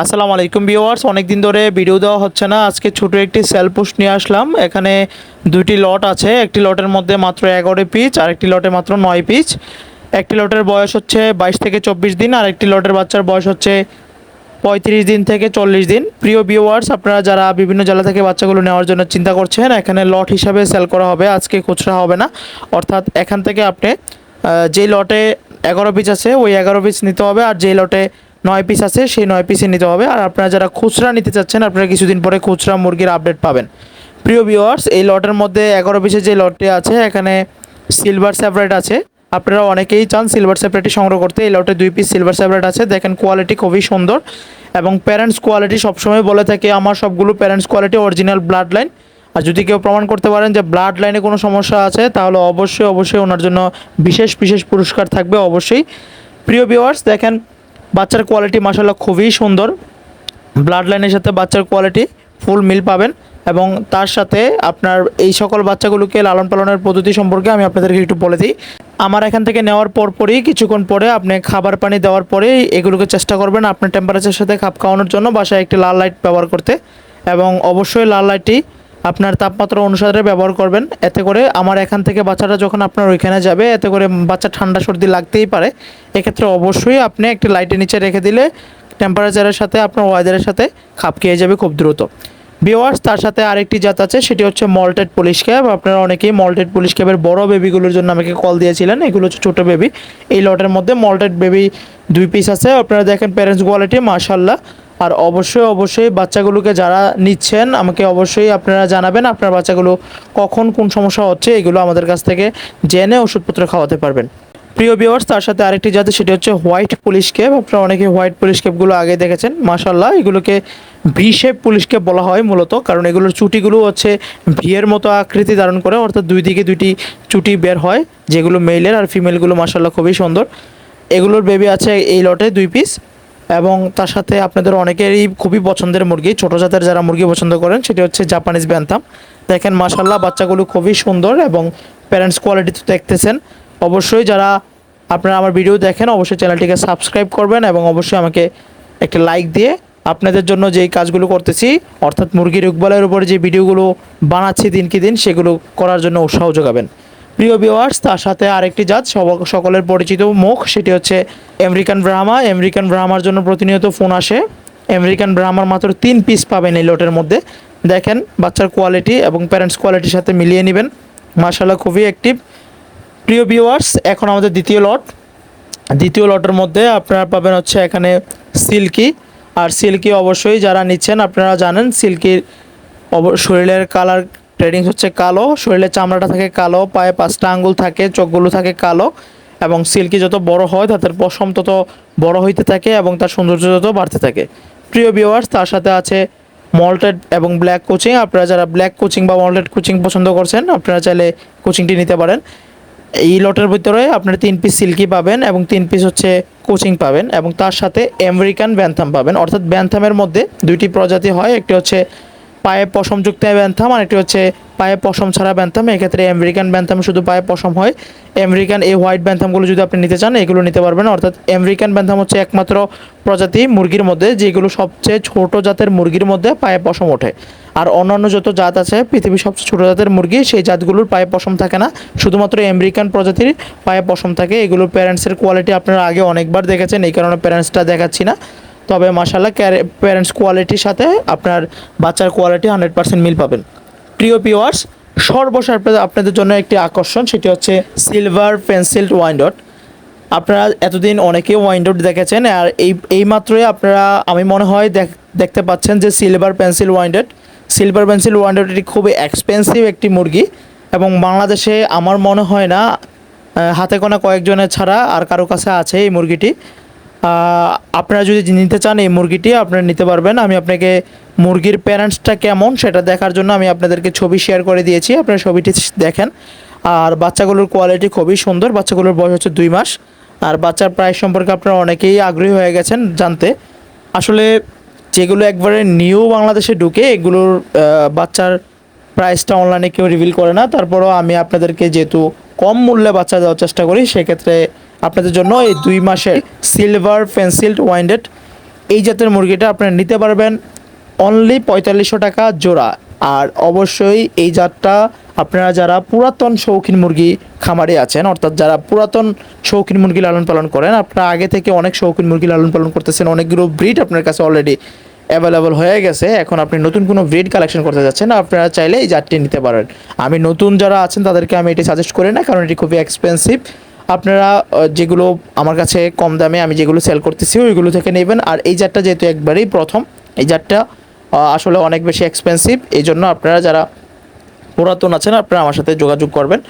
আসসালামু আলাইকুম ভিউয়ার্স অনেক দিন ধরে ভিডিও দেওয়া হচ্ছে না। আজকে ছোট একটি সেল পোস্ট নিয়ে আসলাম। এখানে দুটি লট আছে। একটি লটের মধ্যে মাত্র এগারো পিচ আর একটি লটে মাত্র নয় পিচ একটি লটের বয়স হচ্ছে বাইশ থেকে চব্বিশ দিন আর একটি লটের বাচ্চার বয়স হচ্ছে পঁয়ত্রিশ দিন থেকে চল্লিশ দিন। প্রিয় ভিউয়ার্স, আপনারা যারা বিভিন্ন জেলা থেকে বাচ্চাগুলো নেওয়ার জন্য চিন্তা করছেন, এখানে লট হিসাবে সেল করা হবে। আজকে খুচরা হবে না। অর্থাৎ এখান থেকে আপনি যেই লটে এগারো পিচ আছে, ওই এগারো পিচ নিতে হবে। আর যেই লটে নয় পিস আছে, সেই নয় পিসই নিতে হবে। আর আপনারা যারা খুচরা নিতে চাচ্ছেন, আপনারা কিছুদিন পরে খুচরা মুরগির আপডেট পাবেন। প্রিয় ভিউয়ার্স এই লটের মধ্যে এগারো পিসের যে লটটি আছে, এখানে সিলভার সেপারেট আছে। আপনারা অনেকেই চান সিলভার সেপারেটটি সংগ্রহ করতে। এই লটে দুই পিস সিলভার সেপারেট আছে। দেখেন কোয়ালিটি খুবই সুন্দর এবং প্যারেন্টস কোয়ালিটি সবসময় বলে থাকে, আমার সবগুলো parents quality original blood line আর যদি কেউ প্রমাণ করতে পারেন যে ব্লাড লাইনে কোনো সমস্যা আছে, তাহলে অবশ্যই অবশ্যই ওনার জন্য বিশেষ বিশেষ পুরস্কার থাকবে অবশ্যই। প্রিয় ভিউয়ার্স দেখেন বাচ্চার কোয়ালিটি মাসাল্লাহ খুবই সুন্দর। ব্লাড লাইনের সাথে বাচ্চার কোয়ালিটি ফুল মিল পাবেন এবং তার সাথে আপনার এই সকল বাচ্চাগুলোকে লালন পালনের পদ্ধতি সম্পর্কে আমি আপনাদেরকে একটু বলে দিই। আমার এখান থেকে নেওয়ার পরপরই, কিছুক্ষণ পরে আপনি খাবার পানি দেওয়ার পরেই এগুলোকে চেষ্টা করবেন আপনার টেম্পারেচারের সাথে খাপ খাওয়ানোর জন্য বাসায় একটি লাল লাইট ব্যবহার করতে এবং অবশ্যই লাল লাইটটি আপনার তাপমাত্রা অনুসারে ব্যবহার করবেন। এতে করে আমার এখান থেকে বাচ্চাটা যখন আপনার ওইখানে যাবে, এতে করে বাচ্চা ঠান্ডা সর্দি লাগতেই পারে। এক্ষেত্রে অবশ্যই আপনি একটি লাইটের নিচে রেখে দিলে টেম্পারেচারের সাথে, আপনার ওয়েদারের সাথে খাপ খেয়ে যাবে খুব দ্রুত। বিওয়ার্স তার সাথে আরেকটি জাত আছে, সেটি হচ্ছে মল্টেড পুলিশ ক্যাব আপনারা অনেকেই মল্টেড পুলিশ ক্যাবের বড় বেবিগুলোর জন্য আমাকে কল দিয়েছিলেন, এগুলো হচ্ছে ছোটো বেবি এই লটের মধ্যে মল্টেড বেবি দুই পিস আছে। আপনারা দেখেন প্যারেন্টস কোয়ালিটি মাশাল্লাহ আর অবশ্যই অবশ্যই বাচ্চাগুলোকে যারা নিচ্ছেন, আমাকে অবশ্যই আপনারা জানাবেন আপনার বাচ্চাগুলো কখন কোন সমস্যা হচ্ছে, এগুলো আমাদের কাছ থেকে জেনে ওষুধপত্র খাওয়াতে পারবেন। প্রিয় ভিউয়ার্স তার সাথে আরেকটি জাতি, সেটি হচ্ছে হোয়াইট পুলিশ ক্যাপ আপনারা অনেকে হোয়াইট পুলিশ ক্যাপগুলো আগে দেখেছেন মাশাল্লাহ এগুলোকে ভি শেপ পুলিশ ক্যাপ বলা হয় মূলত, কারণ এগুলোর চুটিগুলো হচ্ছে ভিয়ের মতো আকৃতি ধারণ করে, অর্থাৎ দুই দিকে দুইটি চুটি বের হয়, যেগুলো মেইলের আর ফিমেলগুলো মাশাল্লাহ খুবই সুন্দর। এগুলোর বেবি আছে এই লটে দুই পিস এবং তার সাথে আপনাদের অনেকেরই খুবই পছন্দের মুরগি, ছোটো জাতের যারা মুরগি পছন্দ করেন, সেটি হচ্ছে জাপানিজ ব্যান্থাম দেখেন মাশাল্লাহ বাচ্চাগুলো খুবই সুন্দর এবং প্যারেন্টস কোয়ালিটি তো দেখতেছেন। অবশ্যই যারা আপনারা আমার ভিডিও দেখেন, অবশ্যই চ্যানেলটিকে সাবস্ক্রাইব করবেন এবং অবশ্যই আমাকে একটা লাইক দিয়ে আপনাদের জন্য যেই কাজগুলো করতেছি, অর্থাৎ মুরগির রোগবালের উপরে যে ভিডিওগুলো বানাচ্ছি দিনকে দিন, সেগুলো করার জন্য উৎসাহ যোগাবেন। প্রিয় ভিউয়ার্স তার সাথে আরেকটি জাত সকলের পরিচিত মুখ, সেটি হচ্ছে আমেরিকান ব্রাহ্মা আমেরিকান ব্রাহ্মার জন্য প্রতিনিয়ত ফোন আসে। আমেরিকান ব্রাহ্মার মাত্র তিন পিস পাবেন এই লটের মধ্যে। দেখেন, বাচ্চার কোয়ালিটি এবং প্যারেন্টস কোয়ালিটির সাথে মিলিয়ে নেবেন। মার্শাল্লাহ খুবই অ্যাক্টিভ প্রিয় ভিউয়ার্স এখন আমাদের দ্বিতীয় লট দ্বিতীয় লটের মধ্যে আপনারা পাবেন হচ্ছে এখানে সিল্কি। আর সিল্কি অবশ্যই যারা নিচ্ছেন, আপনারা জানেন, সিল্কির শরীরের কালার ট্রেডিং হচ্ছে কালো শরীরের চামড়াটা থাকে কালো, পায়ে পাঁচটা আঙ্গুল থাকে, চোখগুলো থাকে কালো এবং সিল্কি যত বড় হয় তাদের পশম তত বড় হইতে থাকে এবং তার সৌন্দর্য তত বাড়তে থাকে। প্রিয় ভিওয়ার্স তার সাথে আছে মল্টেড এবং ব্ল্যাক কোচিং আপনারা যারা ব্ল্যাক কোচিং বা মল্টেড কোচিং পছন্দ করছেন, আপনারা চাইলে কোচিংটি নিতে পারেন। এই লটের ভিতরে আপনারা তিন পিস সিল্কি পাবেন এবং তিন পিস হচ্ছে কোচিং পাবেন এবং তার সাথে আমেরিকান ব্যান্থাম পাবেন। অর্থাৎ ব্যান্থামের মধ্যে দুইটি প্রজাতি হয়, একটি হচ্ছে পায়ে পশমযুক্ত ব্যান্থাম, আর একটি হচ্ছে পায়ে পশম ছাড়া ব্যান্থাম। এক্ষেত্রে আমেরিকান ব্যান্থাম শুধু পায়ে পশম হয়। আমেরিকান এই হোয়াইট ব্যান্থামগুলো যদি আপনি নিতে চান, এগুলো নিতে পারবেন। অর্থাৎ আমেরিকান ব্যান্থাম হচ্ছে একমাত্র প্রজাতি মুরগির মধ্যে, যেগুলো সবচেয়ে ছোট জাতের মুরগির মধ্যে পায়ে পশম ওঠে। আর অন্যান্য যত জাত আছে, পৃথিবীর সবচেয়ে ছোট জাতের মুরগি, সেই জাতগুলোর পায়ে পশম থাকে না। শুধুমাত্র আমেরিকান প্রজাতির পায়ে পশম থাকে। এগুলোর প্যারেন্টসের কোয়ালিটি আপনারা আগে অনেকবার দেখেছেন, এই কারণে প্যারেন্টসটা দেখাচ্ছি না। তবে মাসাল্লাহ প্যারেন্টস কোয়ালিটির সাথে আপনার বাচ্চার কোয়ালিটি হান্ড্রেড পার্সেন্ট মিল পাবেন। প্রিয় পিওয়ার্স সর্বশেষ আপনাদের- জন্য একটি আকর্ষণ, সেটি হচ্ছে সিলভার পেন্সিল ওয়াইন্ডট আপনারা এতদিন অনেকেই ওয়াইন্ডোট দেখেছেন, আর এই এই মাত্রই আপনারা, আমি মনে হয় দেখতে পাচ্ছেন যে silver pencil Wyandotte silver pencil Wyandotte এটি খুবই এক্সপেন্সিভ একটি মুরগি, এবং বাংলাদেশে আমার মনে হয় না হাতে গোনা কয়েকজনের ছাড়া আর কারও কাছে আছে এই মুরগিটি। আপনারা যদি নিতে চান এই মুরগিটি, আপনারা নিতে পারবেন। আমি আপনাকে মুরগির প্যারেন্টসটা কেমন সেটা দেখার জন্য আমি আপনাদেরকে ছবি শেয়ার করে দিয়েছি। আপনারা ছবিটি দেখেন। আর বাচ্চাগুলোর কোয়ালিটি খুবই সুন্দর। বাচ্চাগুলোর বয়স হচ্ছে দুই মাস। আর বাচ্চার প্রাইস সম্পর্কে আপনারা অনেকেই আগ্রহী হয়ে গেছেন জানতে। আসলে যেগুলো একবারে নিউ বাংলাদেশে ঢুকে, এগুলোর বাচ্চার প্রাইসটা অনলাইনে কেউ রিভিল করে না। তারপরও আমি আপনাদেরকে যেহেতু কম মূল্যে বাচ্চা দেওয়ার চেষ্টা করি, সেক্ষেত্রে আপনাদের জন্য এই দুই মাসের সিলভার পেন্সিল্ড ওয়াইন্ডেড এই জাতের মুরগিটা আপনারা নিতে পারবেন অনলি পঁয়তাল্লিশশো টাকা জোড়া। আর অবশ্যই এই জাতটা আপনারা যারা পুরাতন শৌখিন মুরগি খামারে আছেন, অর্থাৎ যারা পুরাতন শৌখিন মুরগি লালন পালন করেন, আপনারা আগে থেকে অনেক শৌখিন মুরগি লালন পালন করতেছেন, অনেকগুলো ব্রিড আপনার কাছে অলরেডি অ্যাভেলেবল হয়ে গেছে। এখন আপনি নতুন কোনো ব্রিড কালেকশন করতে যাচ্ছেন, আপনারা চাইলে এই জাতটি নিতে পারেন। আমি নতুন যারা আছেন তাদেরকে আমি এটি সাজেস্ট করি না, কারণ এটি খুবই এক্সপেন্সিভ আপনারা যেগুলো আমার কাছে কম দামে আমি যেগুলো সেল করতেছি, ওইগুলো থেকে নেবেন। আর এই জারটা যেহেতু একবারেই প্রথম, এই জারটা আসলে অনেক বেশি এক্সপেন্সিভ এই জন্য আপনারা যারা পুরাতন আছেন, আপনারা আমার সাথে যোগাযোগ করবেন।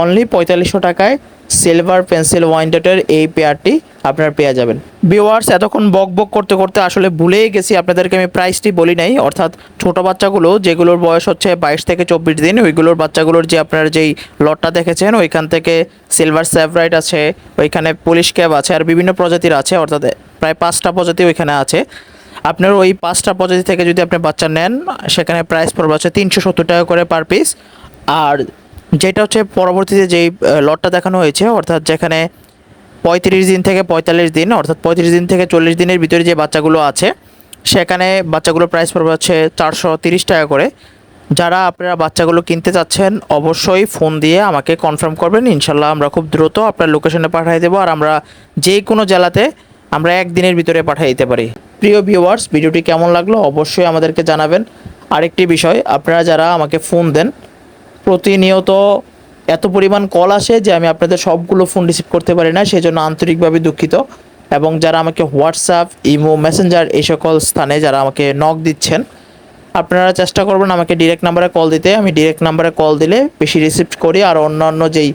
অনলি পঁয়তাল্লিশশো টাকায় সিলভার পেন্সিল ওয়াইন্ডেটের এই পেয়ারটি আপনারা পেয়ে যাবেন। ভিওয়ার্স এতক্ষণ বক বক করতে করতে আসলে ভুলেই গেছি, আপনাদেরকে আমি প্রাইসটি বলি নাই, অর্থাৎ ছোট বাচ্চাগুলো, যেগুলোর বয়স হচ্ছে বাইশ থেকে চব্বিশ দিন, ওইগুলোর বাচ্চাগুলোর যে আপনারা যেই লটটা দেখেছেন, ওইখান থেকে সিলভার স্যাভরাইট আছে, ওইখানে পুলিশ ক্যাব আছে, আর বিভিন্ন প্রজাতির আছে, অর্থাৎ প্রায় পাঁচটা প্রজাতি ওইখানে আছে। আপনার ওই পাঁচটা প্রজাতি থেকে যদি আপনি বাচ্চা নেন, সেখানে প্রাইস পড়বে হচ্ছে তিনশো সত্তর টাকা করে পার পিস আর যেটা হচ্ছে পরবর্তীতে যেই লটটা দেখানো হয়েছে, অর্থাৎ যেখানে পঁয়ত্রিশ দিন থেকে পঁয়তাল্লিশ দিন, অর্থাৎ পঁয়ত্রিশ দিন থেকে চল্লিশ দিনের ভিতরে যে বাচ্চাগুলো আছে, সেখানে বাচ্চাগুলোর প্রাইস পড়বে হচ্ছে চারশো তিরিশ টাকা করে। যারা আপনারা বাচ্চাগুলো কিনতে চাচ্ছেন, অবশ্যই ফোন দিয়ে আমাকে কনফার্ম করবেন। ইনশাল্লাহ আমরা খুব দ্রুত আপনার লোকেশনে পাঠিয়ে দেবো আর আমরা যে কোনো জেলাতে আমরা একদিনের ভিতরে পাঠিয়ে দিতে পারি। প্রিয় ভিউয়ার্স ভিডিওটি কেমন লাগল অবশ্যই আমাদেরকে জানাবেন। আরেকটি বিষয়, আপনারা যারা আমাকে ফোন দেন প্রতিনিয়ত এত পরিমাণ কল আসে যে আমি আপনাদের সবগুলো ফোন রিসিভ করতে পারি না সেই জন্য আন্তরিকভাবে দুঃখিত। এবং যারা আমাকে হোয়াটসঅ্যাপ ইমো মেসেঞ্জার এই সকল স্থানে যারা আমাকে নক দিচ্ছেন, আপনারা চেষ্টা করবেন আমাকে ডিরেক্ট নাম্বারে কল দিতে। আমি ডিরেক্ট নাম্বারে কল দিলে বেশি রিসিভ করি, আর অন্যান্য যেই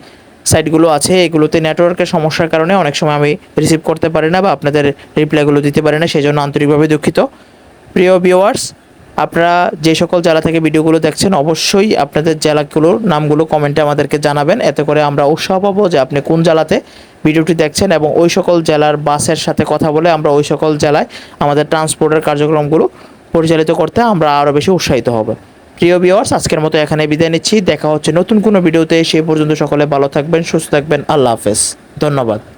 সাইটগুলো আছে, এগুলোতে নেটওয়ার্কের সমস্যার কারণে অনেক সময় আমি রিসিভ করতে পারি না বা আপনাদের রিপ্লাইগুলো দিতে পারি না সেই জন্য আন্তরিকভাবে দুঃখিত। প্রিয় ভিউয়ার্স আপনারা যে সকল জেলা থেকে ভিডিওগুলো দেখছেন, অবশ্যই আপনাদের জেলাগুলোর নামগুলো কমেন্টে আমাদেরকে জানাবেন। এতে করে আমরা উৎসাহ পাবো যে আপনি কোন জেলাতে ভিডিওটি দেখছেন এবং ওই সকল জেলার বাসের সাথে কথা বলে আমরা ওই সকল জেলায় আমাদের ট্রান্সপোর্টের কার্যক্রমগুলো পরিচালিত করতে আমরা আরও বেশি উৎসাহিত হব। প্রিয় ভিওয়ার্স আজকের মতো এখানে বিদায় নিচ্ছি। দেখা হচ্ছে নতুন কোনো ভিডিওতে। সেই পর্যন্ত সকলে ভালো থাকবেন, সুস্থ থাকবেন। আল্লাহ হাফেজ। ধন্যবাদ।